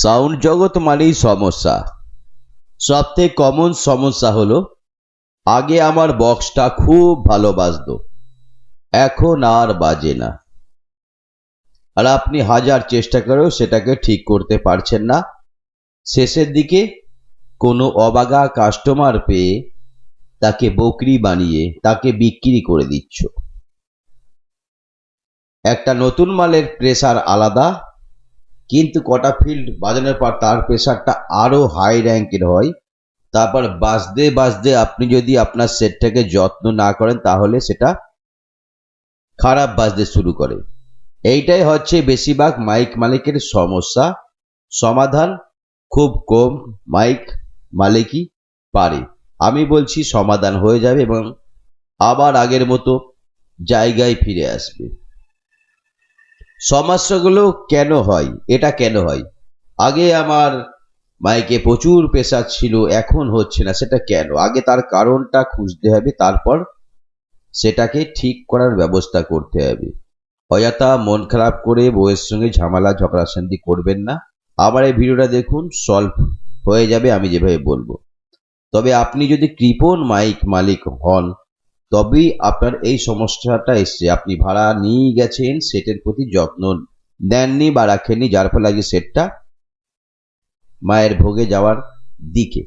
Sound জগৎ মানেই সমস্যা। সবথেকে কমন সমস্যা হলো, আগে আমার বক্সটা খুব ভালো বাজতো, এখন আর বাজে না। আর আপনি হাজার চেষ্টা করেও সেটাকে ঠিক করতে পারছেন না। শেষের দিকে কোনো অবাগা কাস্টমার পেয়ে তাকে বকরি বানিয়ে, তাকে বিক্রি করে দিচ্ছ। একটা নতুন মালের প্রেসার আলাদা কিন্তু কটা ফিল্ড বাজানোর পর তার প্রেশারটা আরও হাই র্যাঙ্কের হয়। তারপর বাজতে বাজতে আপনি যদি আপনার সেটটাকে যত্ন না করেন, তাহলে সেটা খারাপ বাজতে শুরু করে। এইটাই হচ্ছে বেশিরভাগ মাইক মালিকের সমস্যা। সমাধান খুব কম মাইক মালিকই পারে। আমি বলছি সমাধান হয়ে যাবে এবং আবার আগের মতো জায়গায় ফিরে আসবে। সমস্যাগুলো কেন হয়? এটা কেন হয়? আগে আমার মাইকে প্রচুর প্রেশার ছিল, এখন হচ্ছে না, সেটা কেন? আগে তার কারণটা খুঁজতে হবে, তারপর সেটাকে ঠিক করার ব্যবস্থা করতে হবে। অযথা মন খারাপ করে বউয়ের সঙ্গে ঝামেলা ঝগড়াশান্তি করবেন না। আবার এই ভিডিওটা দেখুন সলভ হয়ে যাবে, আমি যেভাবে বলব। তবে আপনি যদি কৃপণ মাইক মালিক হন তবেই আপনার এই সমস্যাটা এসছে। আপনি ভাড়া নিয়ে গেছেন, সেটের প্রতি যত্ন দেননি বা রাখেননি, যার ফলে আজকে সেটটা মায়ের ভোগে যাওয়ার দিকে।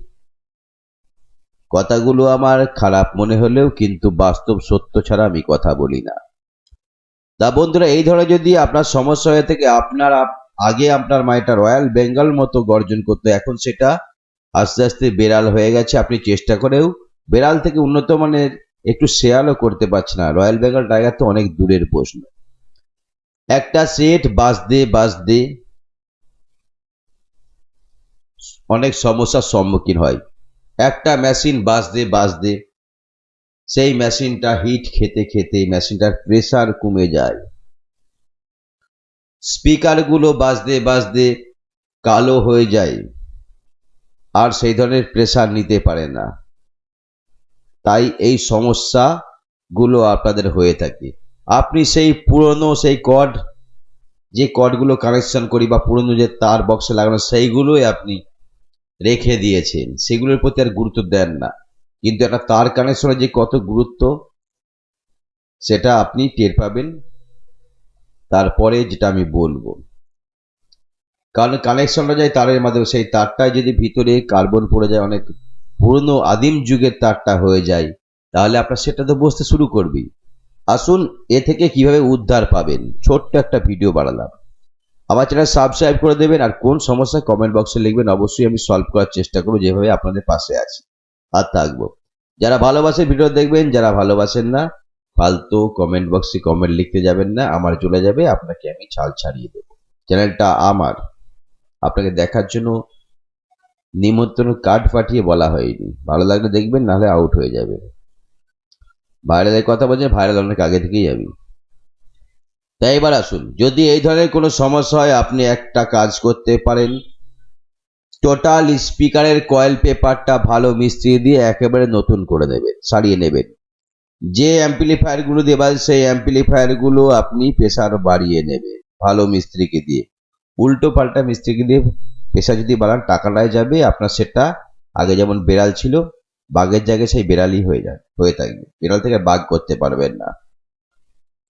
কথাগুলো আমার খারাপ মনে হলেও কিন্তু বাস্তব সত্য ছাড়া আমি কথা বলি না। তা বন্ধুরা, এই ধরনের যদি আপনার সমস্যা হয়ে থাকে, আপনার আগে আপনার মায়েরটা রয়্যাল বেঙ্গল মতো গর্জন করতো, এখন সেটা আস্তে আস্তে বেড়াল হয়ে গেছে। আপনি চেষ্টা করেও বেড়াল থেকে উন্নত মানের একটু শেয়ালও করতে পারছে না। রয়্যাল বেঙ্গল টাইগার তো অনেক দূরের প্রশ্ন। একটা সেট বাজতে বাজতে অনেক সমস্যার সম্মুখীন হয়। একটা মেশিন বাজতে বাজতে সেই মেশিনটা হিট খেতে খেতে মেশিনটার প্রেসার কমে যায়। স্পিকারগুলো বাজতে বাজতে কালো হয়ে যায়। আর সেই ধরনের প্রেসার নিতে পারে না। তাই এই সমস্যাগুলো আপনাদের হয়ে থাকে। আপনি সেই পুরনো সেই কড যে কডগুলো কানেকশন করি বা পুরনো যে তার বক্সে লাগানো, সেইগুলোই আপনি রেখে দিয়েছেন। সেগুলোর প্রতি আর গুরুত্ব দেন না। কিন্তু একটা তার কানেকশনের যে কত গুরুত্ব, সেটা আপনি টের পাবেন। তারপরে যেটা আমি বলব, কারণ কানেকশনটা যায় তারের মাধ্যমে, সেই তারটায় যদি ভিতরে কার্বন পড়ে যায়, অনেক পুরনো আদিম যুগের তারটা হয়ে যায়, তাহলে আপনার সেটা তো বসতে শুরু করবেই আসুন এ থেকে কীভাবে উদ্ধার পাবেন, ছোট্ট একটা ভিডিও বাড়ালাম আমার চ্যানেল সাবস্ক্রাইব করে দেবেন, আর কোন সমস্যা কমেন্ট বক্সে লিখবেন, অবশ্যই আমি সলভ করার চেষ্টা করব যেভাবে আপনাদের পাশে আছি। আর থাকব। যারা ভালোবাসে ভিডিও দেখবেন, যারা ভালোবাসেন না, ফালতু কমেন্ট বক্সে কমেন্ট লিখতে যাবেন না, আমার চলে যাবে, আপনাকে আমি ছাল ছাড়িয়ে দেবো। চ্যানেলটা আমার। আপনাকে দেখার জন্য নিমন্ত্রণ কার্ড পাঠিয়ে বলা হয়নি। ভালো লাগলে দেখবেন, নাহলে আউট হয়ে যাবে। ভাইরালের কথা বলছে ভাইরাল অনেক আগে থেকেই যাবি তাই এবার আসুন, যদি এই ধরনের কোনো সমস্যা হয়, আপনি একটা কাজ করতে পারেন। টোটাল স্পিকারের কয়েল পেপারটা ভালো মিস্ত্রি দিয়ে একেবারে নতুন করে নেবেন, সারিয়ে নেবেন। যে অ্যাম্পলিফায়ারগুলো দিয়ে বাজে সেই অ্যাম্পলিফায়ারগুলো আপনি প্রেসার বাড়িয়ে নেবেন, ভালো মিস্ত্রিকে দিয়ে। উল্টো পাল্টা মিস্ত্রিকে দিয়ে প্রেসার যদি বাড়ান, টাকাটাই যাবে, আপনার সেটা আগে যেমন বেড়াল ছিল, বাঘের জায়গায় সেই বেড়ালই হয়ে যায়, হয়ে থাকবে। বেড়াল থেকে বাঘ করতে পারবেন না।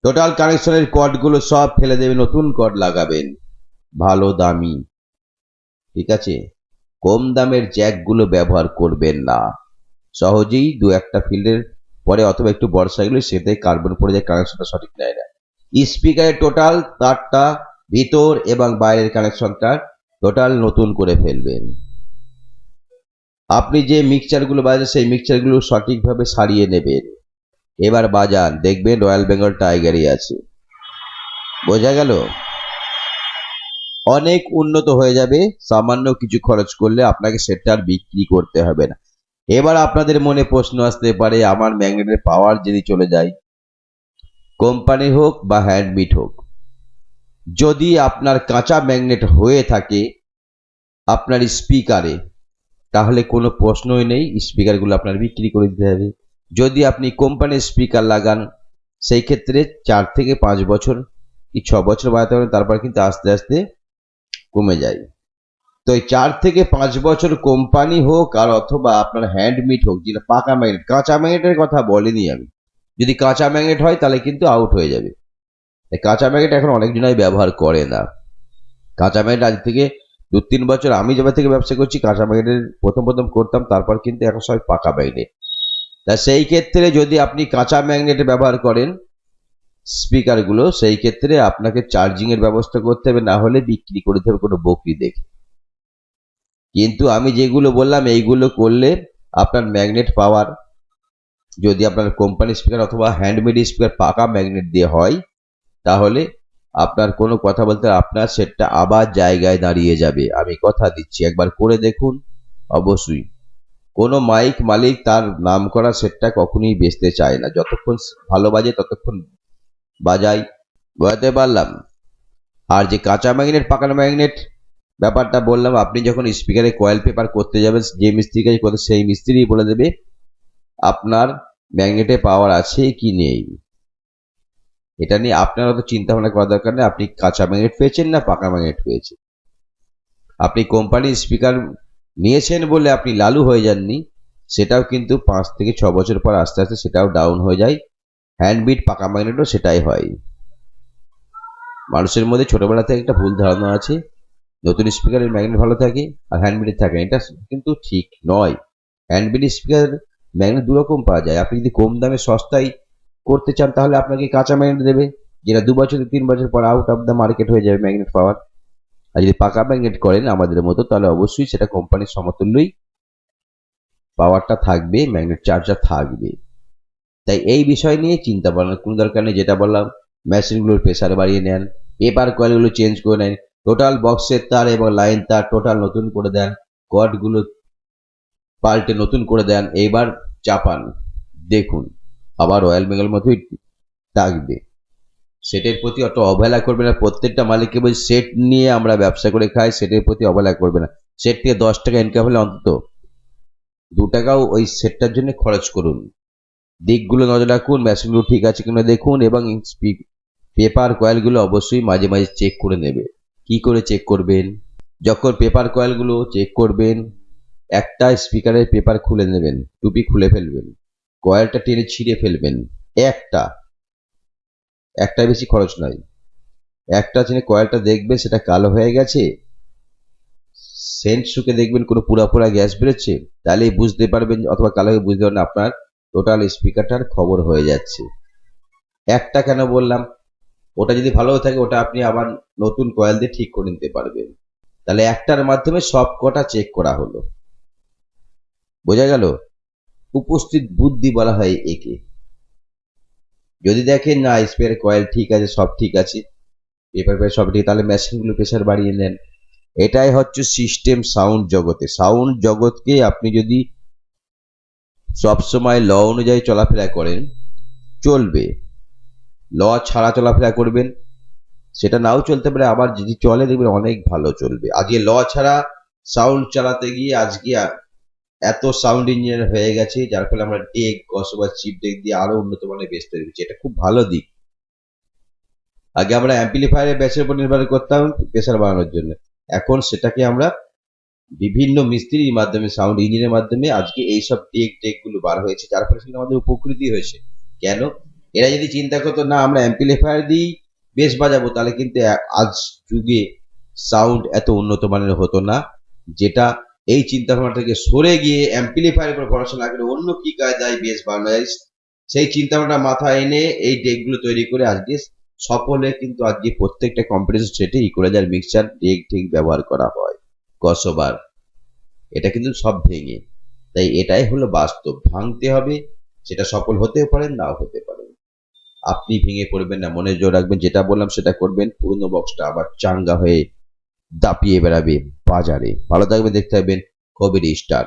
টোটাল কানেকশনের কর্ডগুলো সব ফেলে দেবে নতুন কর্ড লাগাবেন। ভালো দামি। ঠিক আছে? কম দামের জ্যাকগুলো ব্যবহার করবেন না। সহজেই দু একটা ফিল্ডের পরে অথবা একটু বর্ষা গেলে সেটাই কার্বন পড়ে যায় কানেকশনটা সঠিক নেয় না। স্পিকারের টোটাল তারটা, ভিতর এবং বাইরের কানেকশনটা টোটাল নতুন করে ফেলবেন। আপনি যে মিক্সচারগুলো বাজান সেই মিক্সচারগুলো সঠিকভাবে সারিয়ে নেবেন। এবার বাজান, দেখবেন রয়্যাল বেঙ্গল টাইগারই আছে। বোঝা গেল? অনেক উন্নত হয়ে যাবে, সামান্য কিছু খরচ করলে আপনাকে সেটা আর বিক্রি করতে হবে না। এবার আপনাদের মনে প্রশ্ন আসতে পারে, আমার ম্যাগনেটের পাওয়ার যদি চলে যায় কোম্পানি হোক বা হ্যান্ডমিট হোক যদি আপনার কাঁচা ম্যাগনেট হয়ে থাকে আপনার স্পিকারে, তাহলে কোনো প্রশ্নই নেই, স্পিকারগুলো আপনার বিক্রি করে দিতে হবে। যদি আপনি কোম্পানির স্পিকার লাগান, সেই ক্ষেত্রে চার থেকে পাঁচ বছর কি ছ বছর বাড়াতে পারেন, তারপর কিন্তু আস্তে আস্তে কমে যায়। তো এই চার থেকে পাঁচ বছর কোম্পানি হোক আর অথবা আপনার হ্যান্ডমিট হোক, যেটা পাকা ম্যাগনেট, কাঁচা ম্যাগনেটের কথা বলিনি আমি। যদি কাঁচা ম্যাগনেট হয়, তাহলে কিন্তু আউট হয়ে যাবে। কাঁচা ম্যাগনেট এখন অনেকজনাই ব্যবহার করে না। কাঁচা ম্যাগনেট আজ থেকে দু তিন বছর আমি যেবার থেকে ব্যবসা করছি, কাঁচা ম্যাগনেটের প্রথম প্রথম করতাম, তারপর কিন্তু এখন সবাই পাকা ম্যাগনেট তা সেই ক্ষেত্রে যদি আপনি কাঁচা ম্যাগনেট ব্যবহার করেন, স্পিকারগুলো, সেই ক্ষেত্রে আপনাকে চার্জিং এর ব্যবস্থা করতে হবে, না হলে বিক্রি করতে হবে কোনো বকরি দেখে। কিন্তু আমি যেগুলো বললাম, এইগুলো করলে আপনার ম্যাগনেট পাওয়ার যদি আপনার কোম্পানি স্পিকার অথবা হ্যান্ডমেড স্পিকার পাকা ম্যাগনেট দিয়ে হয় তাহলে আপনার কোনো কথা বলতে আপনার সেটটা আবার জায়গায় দাঁড়িয়ে যাবে। আমি কথা দিচ্ছি, একবার করে দেখুন। অবশ্যই, কোনো মাইক মালিক তার নাম করা সেটটা কখনোই বেচতে চায় না। যতক্ষণ ভালো বাজে ততক্ষণ বাজাই। বোঝাতে পারলাম? আর যে কাঁচা ম্যাগনেট পাকানো ম্যাগনেট ব্যাপারটা বললাম, আপনি যখন স্পিকারে কয়েল পেপার করতে যাবেন, যে মিস্ত্রি কাজ করতে সেই মিস্ত্রি বলে দেবে, আপনার ম্যাগনেটে পাওয়ার আছে কি নেই। এটা নিয়ে আপনার অত চিন্তা ভাবনা করার দরকার নেই। আপনি কাঁচা ম্যাগনেট পেয়েছেন না, পাকা ম্যাগনেট পেয়েছেন। আপনি কোম্পানির স্পিকার নিয়েছেন বলে আপনি লালু হয়ে যাননি, সেটাও কিন্তু পাঁচ থেকে ছ বছর পর আস্তে আস্তে সেটাও ডাউন হয়ে যায়। হ্যান্ডবিট পাকা ম্যাগনেটও সেটাই হয়। মানুষের মধ্যে ছোটবেলা থেকে একটা ভুল ধারণা আছে, নতুন স্পিকারের ম্যাগনেট ভালো থাকে আর হ্যান্ডবিটের থাকে। এটা কিন্তু ঠিক নয়। হ্যান্ডবিট স্পিকার ম্যাগনেট দুরকম পাওয়া যায়। আপনি যদি কম দামে সস্তায় করতে চান, তাহলে আপনাকে কাঁচা ম্যাগনেট দেবে, যেটা দু বছর, তিন বছর পর আউট অফ দ্য মার্কেট হয়ে যাবে ম্যাগনেট পাওয়ার। আর যদি পাকা ম্যাগনেট করেন আমাদের মতো, তাহলে অবশ্যই সেটা কোম্পানির সমতুল্যই পাওয়ারটা থাকবে, ম্যাগনেট চার্জার থাকবে। তাই এই বিষয় নিয়ে চিন্তা ভাবনার কোনো দরকার নেই, যেটা বললাম, মেশিনগুলোর প্রেসার বাড়িয়ে নেন পেপার কয়েলগুলো চেঞ্জ করে নেন টোটাল বক্সের তার এবং লাইন তার টোটাল নতুন করে দেন কর্ডগুলো পাল্টে নতুন করে দেন, এইবার চাপান, দেখুন। আবার রয়্যাল বেঙ্গল মতোই থাকবে সেটের প্রতি অত অবহেলা করবে না। প্রত্যেকটা মালিককে বলছি, সেট নিয়ে আমরা ব্যবসা করে খাই, সেটের প্রতি অবহেলা করবে না। সেট থেকে দশ টাকা ইনকাম হলে অন্তত দু টাকাও ওই সেটটার জন্য খরচ করুন। দিকগুলো নজর রাখুন, মেশিনগুলো ঠিক আছে কিনা দেখুন এবং পেপার কয়েলগুলো অবশ্যই মাঝে মাঝে চেক করে নেবে। কি করে চেক করবেন? যখন পেপার কয়েলগুলো চেক করবেন, একটা স্পিকারের পেপার খুলে নেবেন, টুপি খুলে ফেলবেন। কয়েলটা টেনে ছিঁড়ে ফেলবেন। একটা। একটা বেশি খরচ নয়। একটা চিনে কয়েলটা দেখবেন, সেটা কালো হয়ে গেছে। সেন্ট শুকে দেখবেন কোনো পুরা পুরা গ্যাস বেরোচ্ছে। তাহলেই বুঝতে পারবেন অথবা কালো হয়ে বুঝতে পারবেন আপনার টোটাল স্পিকারটার খবর হয়ে যাচ্ছে। একটা কেন বললাম? ওটা যদি ভালো থাকে, ওটা আপনি আবার নতুন কয়েল দিয়ে ঠিক করে নিতে পারবেন। তাহলে একটার মাধ্যমে সব কটা চেক করা হলো। বোঝা গেল? উপস্থিত বুদ্ধি বলা হয় একে। যদি দেখেন, না স্পেয়ার কয়েল ঠিক আছে, সব ঠিক আছে পেপার পেপার সব ঠিক তাহলে মেশিনগুলো প্রেশার বাড়িয়ে নেন। এটাই হচ্ছে সিস্টেম সাউন্ড জগতে। সাউন্ড জগৎকে আপনি যদি সবসময় ল অনুযায়ী চলাফেরা করেন, চলবে। ল ছাড়া চলাফেরা করবেন, সেটা নাও চলতে পারে, আবার যদি চলে দেখবেন অনেক ভালো চলবে। আজকে ল ছাড়া সাউন্ড চালাতে গিয়ে আজকে এত সাউন্ড ইঞ্জিনিয়ার হয়ে গেছে, যার ফলে আমরা ডেক বা চিপ ডেক দিয়ে আরও উন্নত মানের বেস তৈরি করছি। এটা খুব ভালো দিক। আগে আমরা অ্যাম্পলিফায়ারের ব্যাচের উপর নির্ভর করতাম প্রেসার বাড়ানোর জন্য। এখন সেটাকে আমরা বিভিন্ন মিস্ত্রির মাধ্যমে সাউন্ড ইঞ্জিনের মাধ্যমে আজকে এইসব টেক টেকগুলো বার হয়েছে, যার ফলে সেটা আমাদের উপকৃতি হয়েছে। কেন? এরা যদি চিন্তা করতো, না, আমরা অ্যাম্পলিফায়ার দিই বেশ বাজাবো তাহলে কিন্তু আজ যুগে সাউন্ড এত উন্নত মানের হতো না, যেটা এই চিন্তা ভাবনা থেকে সরে গিয়ে অ্যাম্পলিফায়ার উপর ভরসা না করে অন্য কি কায়দায় বেশ বানানো যায় সেই চিন্তা ভাবনা মাথায় এনে এই ডেকগুলো তৈরি করে আজকে সকলে কিন্তু আজকে প্রত্যেকটা কম্পিটিশন সেটে ইকুয়ালাইজার মিক্সচার ডেক টেক ব্যবহার করা হয়। গসবার এটা কিন্তু সব ভেঙে। তাই এটাই হলো বাস্তব। ভাঙতে হবে, সেটা সফল হতেও পারেন নাও হতে পারেন আপনি ভেঙে পড়বেন না, মনে জোর রাখবেন, যেটা বললাম সেটা করবেন। পুরনো বক্সটা আবার চাঙ্গা হয়ে দাপিয়ে বেড়াবে। বাজারে ভালো থাকবেন দেখতে থাকবেন কবির স্টার।